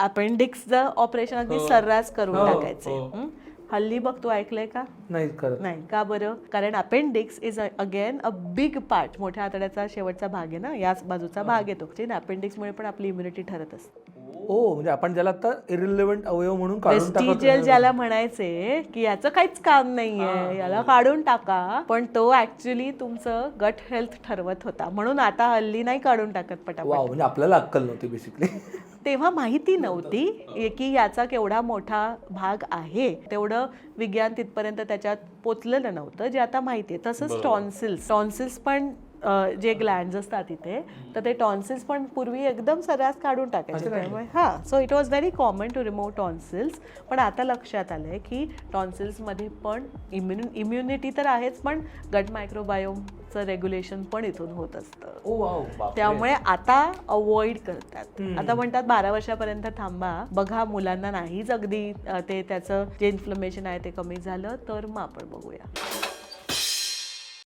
अपेंडिक्सचं operation अगदी हो. सर्रास करून हो, टाकायचे हो. हल्ली बघ तू ऐकलंय का? नाही करत नाही. का बरं? कारण appendix is again a big part मोठ्या आतड्याचा शेवटचा भाग आहे ना? याच बाजूचा भाग येतो. म्हणजे अपेंडिक्समुळे पण आपली इम्युनिटी ठरत असते. ओ म्हणजे आपण ज्याला आता इरिलेव्हंट अवयव म्हणून काढून टाकतो वेस्टिजियल ज्याला म्हणायचे की याचं काहीच काम नाहीये याला काढून टाका. पण तो ऍक्च्युली तुमचं गट हेल्थ ठरवत होता. म्हणून आता हल्ली नाही काढून टाकत पटापट. वाव म्हणजे आपल्याला अक्कल नव्हती बेसिकली तेव्हा माहिती नव्हती की याचा केवढा मोठा भाग आहे. तेवढं विज्ञान तिथपर्यंत त्याच्यात पोचलेलं नव्हतं जे आता माहिती आहे. तसंच टॉन्सिल्स. टॉन्सिल्स पण जे ग्लँड असतात इथे तर ते टॉन्सिल्स पण पूर्वी एकदम सर्रास काढून टाकायचे. त्यामुळे हां so it was very common to remove tonsils पण आता लक्षात आलंय की टॉन्सिल्समध्ये पण इम्युन इम्युनिटी तर आहेच पण गट मायक्रोबायोमचं रेग्युलेशन पण इथून होत असतं. त्यामुळे आता अवॉइड करतात. आता म्हणतात बारा वर्षापर्यंत थांबा बघा मुलांना नाहीच अगदी ते त्याचं जे इन्फ्लमेशन आहे ते कमी झालं तर मग आपण बघूया.